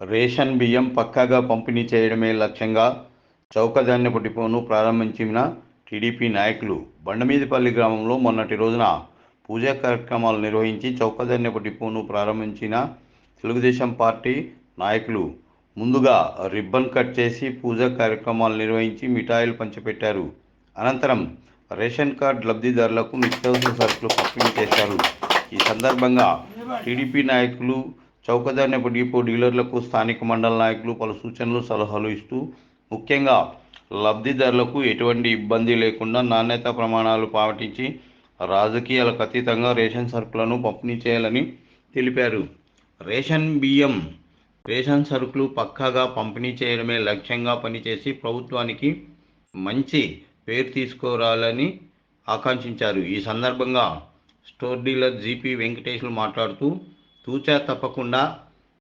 Ration బియ్యం పక్కాగా పంపిణీ చేయడమే లక్ష్యంగా చౌకధాన్యపు డిపోను ప్రారంభించిన టీడీపీ నాయకులు బండమీదిపల్లి గ్రామంలో మొన్నటి రోజున పూజా కార్యక్రమాలు నిర్వహించి చౌకధాన్యపు డిపోను ప్రారంభించిన తెలుగుదేశం పార్టీ నాయకులు ముందుగా రిబ్బన్ కట్ చేసి పూజా కార్యక్రమాలు నిర్వహించి మిఠాయిలు పంచిపెట్టారు. అనంతరం రేషన్ కార్డ్ లబ్ధిదారులకు నిత్యావసర సరుకులు పంపిణీ చేశారు. ఈ సందర్భంగా టీడీపీ నాయకులు చౌకధాన్యపు డిపో డీలర్లకు స్థానిక మండల నాయకులు పలు సూచనలు సలహాలు ఇస్తూ ముఖ్యంగా లబ్ధిదారులకు ఎటువంటి ఇబ్బంది లేకుండా నాణ్యత ప్రమాణాలు పాటించి రాజకీయాలకు అతీతంగా రేషన్ సరుకులను పంపిణీ చేయాలని తెలిపారు. రేషన్ బియ్యం రేషన్ సరుకులు పక్కాగా పంపిణీ చేయడమే లక్ష్యంగా పనిచేసి ప్రభుత్వానికి మంచి పేరు తీసుకురాలని ఆకాంక్షించారు. ఈ సందర్భంగా స్టోర్ డీలర్ జీపీ వెంకటేష్లు మాట్లాడుతూ తూచా తప్పకుండా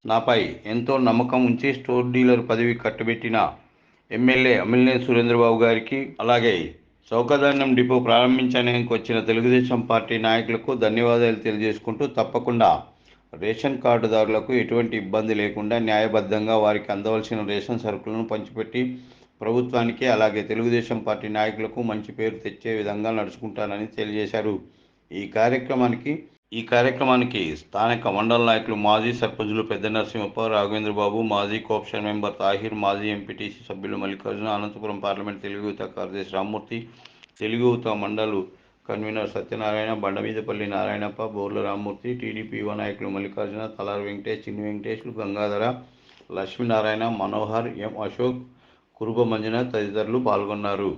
నాపై ఎంతో నమ్మకం ఉంచి స్టోర్ డీలర్ పదవి కట్టబెట్టిన ఎమ్మెల్యే అమిలినే సురేంద్రబాబు గారికి అలాగే చౌకధాన్యం డిపో ప్రారంభించడానికి వచ్చిన తెలుగుదేశం పార్టీ నాయకులకు ధన్యవాదాలు తెలియజేసుకుంటూ తప్పకుండా రేషన్ కార్డుదారులకు ఎటువంటి ఇబ్బంది లేకుండా న్యాయబద్ధంగా వారికి అందవలసిన రేషన్ సరుకులను పంచిపెట్టి ప్రభుత్వానికి అలాగే తెలుగుదేశం పార్టీ నాయకులకు మంచి పేరు తెచ్చే విధంగా నడుచుకుంటానని తెలియజేశారు. ఈ కార్యక్రమానికి ఈ కార్యక్రమానికి స్థానిక మండల నాయకులు మాజీ సర్పంచులు పెద్ద నరసింహప్ప రాఘవేంద్ర బాబు మాజీ కోఆప్షన్ మెంబర్ తాహిర్ మాజీ ఎంపీటీసీ సభ్యులు మల్లికార్జున అనంతపురం పార్లమెంట్ తెలుగు యువత కార్యదర్శి రామ్మూర్తి తెలుగు యువత మండలు కన్వీనర్ సత్యనారాయణ బండమీదపల్లి నారాయణప్ప బోర్ల రామ్మూర్తి టీడీపీ యువ నాయకులు మల్లికార్జున తలారి వెంకటేష్ చిన్ని వెంకటేశ్లు గంగాధర లక్ష్మీనారాయణ మనోహర్ ఎం అశోక్ కురుబ మంజున తదితరులు పాల్గొన్నారు.